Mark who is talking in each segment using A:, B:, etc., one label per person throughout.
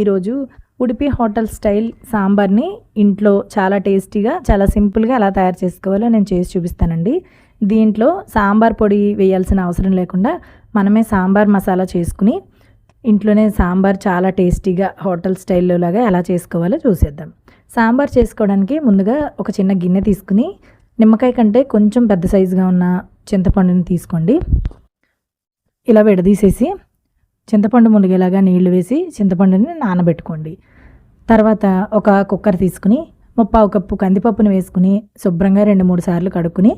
A: ఈరోజు Udupi hotel style సాంబార్ని ఇంట్లో చాలా టేస్టీగా చాలా సింపుల్గా ఎలా తయారు చేసుకోవాలో నేను చేసి చూపిస్తానండి. దీంట్లో సాంబార్ పొడి వేయాల్సిన అవసరం లేకుండా మనమే సాంబార్ మసాలా చేసుకుని ఇంట్లోనే సాంబార్ చాలా టేస్టీగా హోటల్ స్టైల్లో లాగా ఎలా చేసుకోవాలో చూసేద్దాం. సాంబార్ చేసుకోవడానికి ముందుగా ఒక చిన్న గిన్నె తీసుకుని నిమ్మకాయ కంటే కొంచెం పెద్ద సైజుగా ఉన్న చింతపండుని తీసుకోండి. ఇలా విడదీసేసి చింతపండు మునిగేలాగా నీళ్ళు వేసి చింతపండుని నానబెట్టుకోండి. తర్వాత ఒక కుక్కర్ తీసుకుని ముప్పావు కప్పు కందిపప్పును వేసుకుని శుభ్రంగా రెండు మూడు సార్లు కడుక్కుని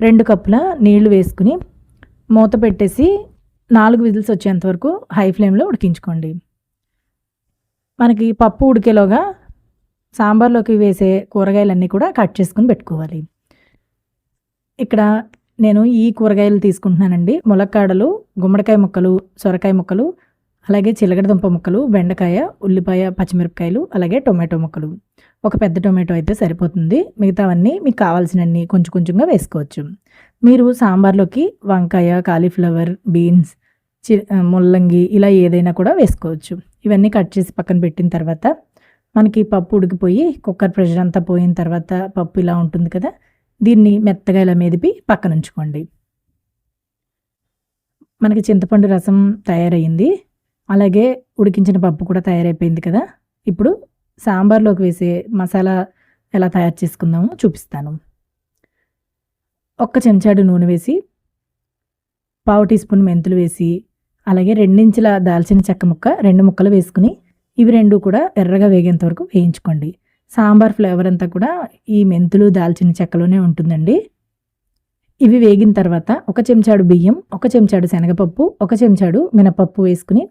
A: రెండు కప్పుల నీళ్ళు వేసుకుని మూత పెట్టేసి నాలుగు విజిల్స్ వచ్చేంత వరకు హై ఫ్లేమ్లో ఉడికించుకోండి. మనకి పప్పు ఉడికేలోగా సాంబార్లోకి వేసే కూరగాయలన్నీ కూడా కట్ చేసుకుని పెట్టుకోవాలి. ఇక్కడ నేను ఈ కూరగాయలు తీసుకుంటున్నానండి. ములక్కాడలు గుమ్మడికాయ ముక్కలు సొరకాయ ముక్కలు అలాగే చిలగడదుంప ముక్కలు బెండకాయ ఉల్లిపాయ పచ్చిమిరపకాయలు అలాగే టొమాటో ముక్కలు. ఒక పెద్ద టొమాటో అయితే సరిపోతుంది. మిగతావన్నీ మీకు కావాల్సినన్ని కొంచెం కొంచెంగా వేసుకోవచ్చు. మీరు సాంబార్లోకి వంకాయ కాలీఫ్లవర్ బీన్స్ చి ముల్లంగి ఇలా ఏదైనా కూడా వేసుకోవచ్చు. ఇవన్నీ కట్ చేసి పక్కన పెట్టిన తర్వాత మనకి పప్పు ఉడికిపోయి కుక్కర్ ప్రెషర్ అంతా పోయిన తర్వాత పప్పు ఇలా ఉంటుంది కదా దీన్ని మెత్తగా ఇలా మెదిపి పక్కన ఉంచుకోండి. మనకి చింతపండు రసం తయారయ్యింది అలాగే ఉడికించిన పప్పు కూడా తయారైపోయింది కదా. ఇప్పుడు సాంబార్లోకి వేసే మసాలా ఎలా తయారు చేసుకుందామో చూపిస్తాను. ఒక్క చెంచాడు నూనె వేసి పావు టీ స్పూన్ మెంతులు వేసి అలాగే రెండించుల దాల్చిన చెక్క ముక్క రెండు ముక్కలు వేసుకుని ఇవి రెండు కూడా ఎర్రగా వేగేంత వరకు వేయించుకోండి. సాంబార్ ఫ్లేవర్ అంతా కూడా ఈ మెంతులు దాల్చిన చెక్కలోనే ఉంటుందండి. ఇవి వేగిన తర్వాత ఒక చెంచాడు బియ్యం ఒక చెంచాడు శనగపప్పు ఒక చెంచాడు మినపప్పు వేసుకుని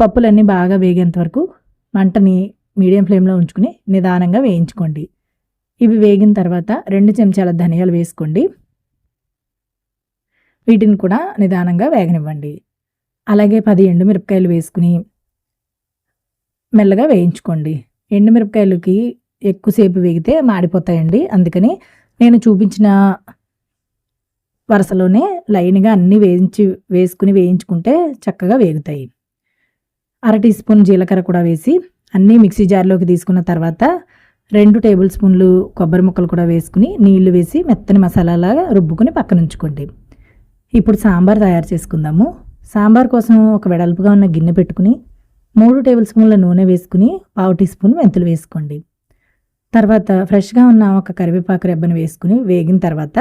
A: పప్పులన్నీ బాగా వేగేంత వరకు మంటని మీడియం ఫ్లేమ్లో ఉంచుకుని నిదానంగా వేయించుకోండి. ఇవి వేగిన తర్వాత రెండు చెంచాల ధనియాలు వేసుకోండి. వీటిని కూడా నిదానంగా వేగనివ్వండి. అలాగే పది ఎండుమిరపకాయలు వేసుకుని మెల్లగా వేయించుకోండి. ఎండుమిరపకాయలకి ఎక్కువసేపు వేగితే మాడిపోతాయండి. అందుకని నేను చూపించిన వరుసలోనే లైన్గా అన్నీ వేయించి వేసుకుని వేయించుకుంటే చక్కగా వేగుతాయి. అర టీ స్పూన్ జీలకర్ర కూడా వేసి అన్నీ మిక్సీ జార్లోకి తీసుకున్న తర్వాత రెండు టేబుల్ స్పూన్లు కొబ్బరి ముక్కలు కూడా వేసుకుని నీళ్ళు వేసి మెత్తని మసాలాలాగా రుబ్బుకుని పక్కన ఉంచుకోండి ఇప్పుడు సాంబార్ తయారు చేసుకుందాము. సాంబార్ కోసం ఒక వెడల్పుగా ఉన్న గిన్నె పెట్టుకుని మూడు టేబుల్ స్పూన్ల నూనె వేసుకుని పావు టీ స్పూన్ మెంతులు వేసుకోండి. తర్వాత ఫ్రెష్గా ఉన్న ఒక కరివేపాకు రెబ్బను వేసుకుని వేగిన తర్వాత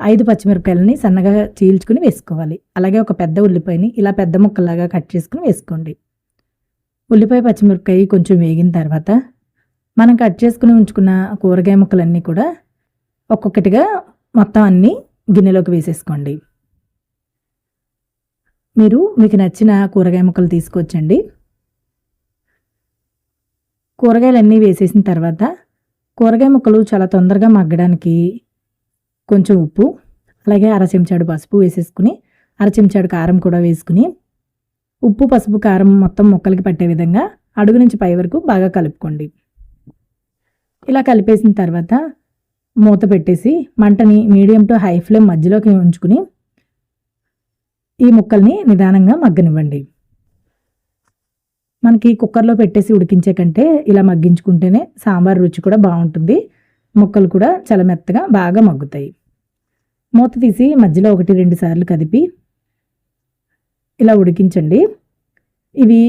A: ఐదు పచ్చిమిరపకాయలని సన్నగా చీల్చుకుని వేసుకోవాలి. అలాగే ఒక పెద్ద ఉల్లిపాయని ఇలా పెద్ద ముక్కలాగా కట్ చేసుకుని వేసుకోండి. ఉల్లిపాయ పచ్చిమిరపకాయ కొంచెం వేగిన తర్వాత మనం కట్ చేసుకుని ఉంచుకున్న కూరగాయ ముక్కలన్నీ కూడా ఒక్కొక్కటిగా మొత్తం అన్నీ గిన్నెలోకి వేసేసుకోండి. మీరు మీకు నచ్చిన కూరగాయ ముక్కలు తీసుకొచ్చండి. కూరగాయలన్నీ వేసేసిన తర్వాత కూరగాయ ముక్కలు చాలా తొందరగా మగ్గడానికి కొంచెం ఉప్పు అలాగే అర చెంచాడు పసుపు వేసేసుకుని అర చెంచాడు కారం కూడా వేసుకుని ఉప్పు పసుపు కారం మొత్తం ముక్కలకి పట్టే విధంగా అడుగు నుంచి పై వరకు బాగా కలుపుకోండి. ఇలా కలిపేసిన తర్వాత మూత పెట్టేసి మంటని మీడియం టు హై ఫ్లేమ్ మధ్యలోకి ఉంచుకుని ఈ ముక్కల్ని నిదానంగా మగ్గనివ్వండి. మనకి కుక్కర్లో పెట్టేసి ఉడికించే కంటే ఇలా మగ్గించుకుంటేనే సాంబార్ రుచి కూడా బాగుంటుంది. ముక్కలు కూడా చాలా మెత్తగా బాగా మగ్గుతాయి. మూత తీసి మధ్యలో ఒకటి రెండు సార్లు కదిపి ఇలా ఉడికించండి. ఇవి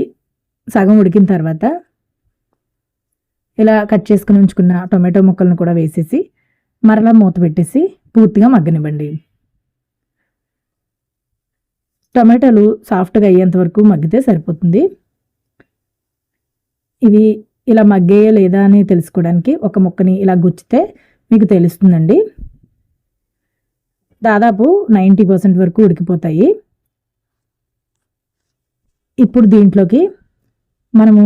A: సగం ఉడికిన తర్వాత ఇలా కట్ చేసుకుని ఉంచుకున్న టొమాటో ముక్కలను కూడా వేసేసి మరలా మూత పెట్టేసి పూర్తిగా మగ్గనివ్వండి. టొమాటోలు సాఫ్ట్గా అయ్యేంత వరకు మగ్గితే సరిపోతుంది. ఇవి ఇలా మగ్గేయ లేదా అని తెలుసుకోవడానికి ఒక ముక్కని ఇలా గుచ్చితే మీకు తెలుస్తుందండి. దాదాపు నైంటీ పర్సెంట్ వరకు ఉడికిపోతాయి. ఇప్పుడు దీంట్లోకి మనము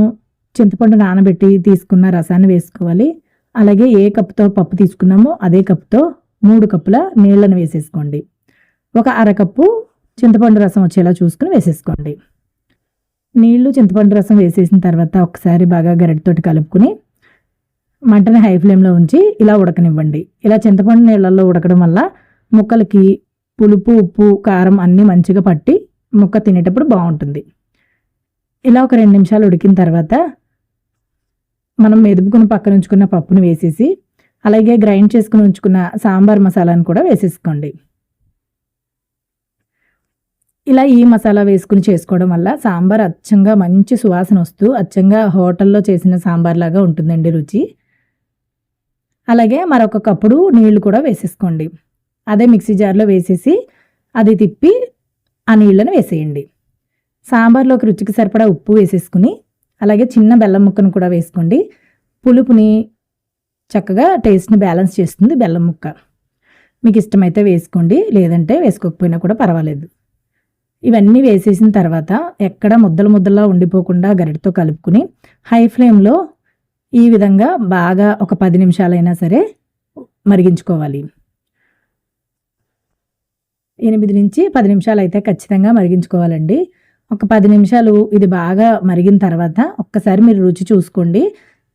A: చింతపండు నానబెట్టి తీసుకున్న రసాన్ని వేసుకోవాలి. అలాగే ఏ కప్పుతో పప్పు తీసుకున్నామో అదే కప్పుతో మూడు కప్పుల నీళ్ళను వేసేసుకోండి. ఒక అరకప్పు చింతపండు రసం వచ్చేలా చూసుకుని వేసేసుకోండి. నీళ్ళు చింతపండు రసం వేసేసిన తర్వాత ఒకసారి బాగా గరిటతోటి కలుపుకుని మంటని హై ఫ్లేమ్లో ఉంచి ఇలా ఉడకనివ్వండి. ఇలా చింతపండు నీళ్ళల్లో ఉడకడం వల్ల ముక్కలకి పులుపు ఉప్పు కారం అన్నీ మంచిగా పట్టి ముక్క తినేటప్పుడు బాగుంటుంది. ఇలా ఒక రెండు నిమిషాలు ఉడికిన తర్వాత మనం మెదుపుకుని పక్కన ఉంచుకున్న పప్పును వేసేసి అలాగే గ్రైండ్ చేసుకుని ఉంచుకున్న సాంబార్ మసాలాను కూడా వేసేసుకోండి. ఇలా ఈ మసాలా వేసుకుని చేసుకోవడం వల్ల సాంబార్ అచ్చంగా మంచి సువాసన వస్తూ అచ్చంగా హోటల్లో చేసిన సాంబార్ లాగా ఉంటుందండి రుచి. అలాగే మరొక కప్పుడు నీళ్ళు కూడా వేసేసుకోండి. అదే మిక్సీ జార్లో వేసేసి అది తిప్పి ఆ నీళ్ళను వేసేయండి. సాంబార్లోకి రుచికి సరిపడా ఉప్పు వేసేసుకుని అలాగే చిన్న బెల్లం ముక్కను కూడా వేసుకోండి. పులుపుని చక్కగా టేస్ట్ని బ్యాలెన్స్ చేస్తుంది బెల్లం ముక్క. మీకు ఇష్టమైతే వేసుకోండి లేదంటే వేసుకోకపోయినా కూడా పర్వాలేదు. ఇవన్నీ వేసేసిన తర్వాత ఎక్కడ ముద్దలు ముద్దలా ఉండిపోకుండా గరిటతో కలుపుకుని హై ఫ్లేమ్లో ఈ విధంగా బాగా ఒక పది నిమిషాలైనా సరే మరిగించుకోవాలి. ఎనిమిది నుంచి పది నిమిషాలు అయితే ఖచ్చితంగా మరిగించుకోవాలండి. ఒక పది నిమిషాలు ఇది బాగా మరిగిన తర్వాత ఒక్కసారి మీరు రుచి చూసుకోండి.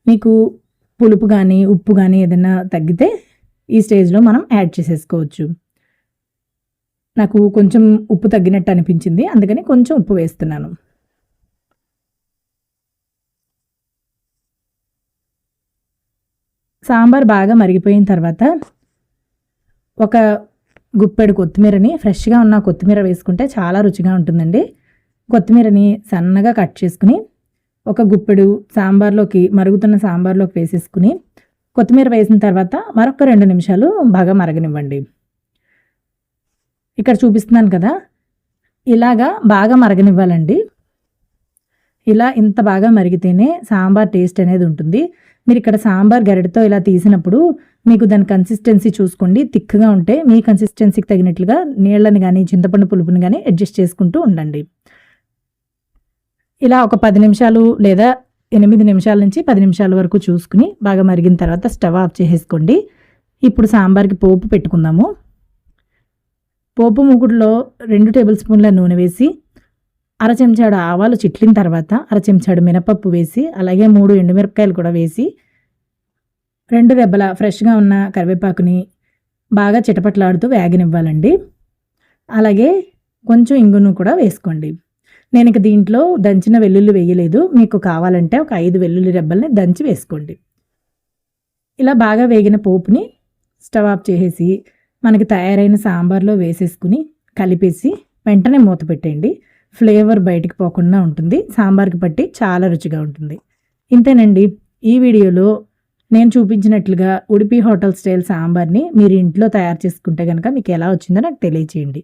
A: మీకు పులుపు కానీ ఉప్పు కానీ ఏదైనా తగ్గితే ఈ స్టేజ్లో మనం యాడ్ చేసేసుకోవచ్చు. నాకు కొంచెం ఉప్పు తగ్గినట్టు అనిపించింది. అందుకని కొంచెం ఉప్పు వేస్తున్నాను. సాంబార్ బాగా మరిగిపోయిన తర్వాత ఒక గుప్పెడు కొత్తిమీరని ఫ్రెష్గా ఉన్న కొత్తిమీర వేసుకుంటే చాలా రుచిగా ఉంటుందండి. కొత్తిమీరని సన్నగా కట్ చేసుకుని ఒక గుప్పెడు సాంబార్లోకి మరుగుతున్న సాంబార్లోకి వేసేసుకుని కొత్తిమీర వేసిన తర్వాత మరొక రెండు నిమిషాలు బాగా మరగనివ్వండి. ఇక్కడ చూపిస్తున్నాను కదా. ఇలాగా బాగా మరగనివ్వాలండి. ఇలా ఇంత బాగా మరిగితేనే సాంబార్ టేస్ట్ అనేది ఉంటుంది. మీరు ఇక్కడ సాంబార్ గరిటతో ఇలా తీసినప్పుడు మీకు దాని కన్సిస్టెన్సీ చూసుకోండి. థిక్గా ఉంటే మీ కన్సిస్టెన్సీకి తగినట్లుగా నీళ్ళని కానీ చింతపండు పులుపుని కానీ అడ్జస్ట్ చేసుకుంటూ ఉండండి. ఇలా ఒక పది నిమిషాలు లేదా ఎనిమిది నిమిషాల నుంచి పది నిమిషాల వరకు చూసుకుని బాగా మరిగిన తర్వాత స్టవ్ ఆఫ్ చేసేసుకోండి. ఇప్పుడు సాంబార్కి పోపు పెట్టుకుందాము. పోపు ముగుడులో రెండు టేబుల్ స్పూన్ల నూనె వేసి అర చెంచాడు ఆవాలు చిట్లిన తర్వాత అర చెంచాడు మినపప్పు వేసి అలాగే మూడు ఎండుమిరపకాయలు కూడా వేసి రెండు దెబ్బల ఫ్రెష్గా ఉన్న కరివేపాకుని బాగా చిటపట్లాడుతూ వేగనివ్వాలండి. అలాగే కొంచెం ఇంగును కూడా వేసుకోండి. నేను ఇక దీంట్లో దంచిన వెల్లుల్లి వేయలేదు. మీకు కావాలంటే ఒక ఐదు వెల్లుల్లి రెబ్బల్ని దంచి వేసుకోండి. ఇలా బాగా వేగిన పోపుని స్టవ్ ఆఫ్ చేసేసి మనకి తయారైన సాంబార్లో వేసేసుకుని కలిపేసి వెంటనే మూత పెట్టేయండి. ఫ్లేవర్ బయటికి పోకుండా ఉంటుంది. సాంబార్కి పట్టి చాలా రుచిగా ఉంటుంది. ఇంతేనండి. ఈ వీడియోలో నేను చూపించినట్లుగా ఉడిపి హోటల్ స్టైల్ సాంబార్ని మీరు ఇంట్లో తయారు చేసుకుంటే కనుక మీకు ఎలా వచ్చిందో నాకు తెలియచేయండి.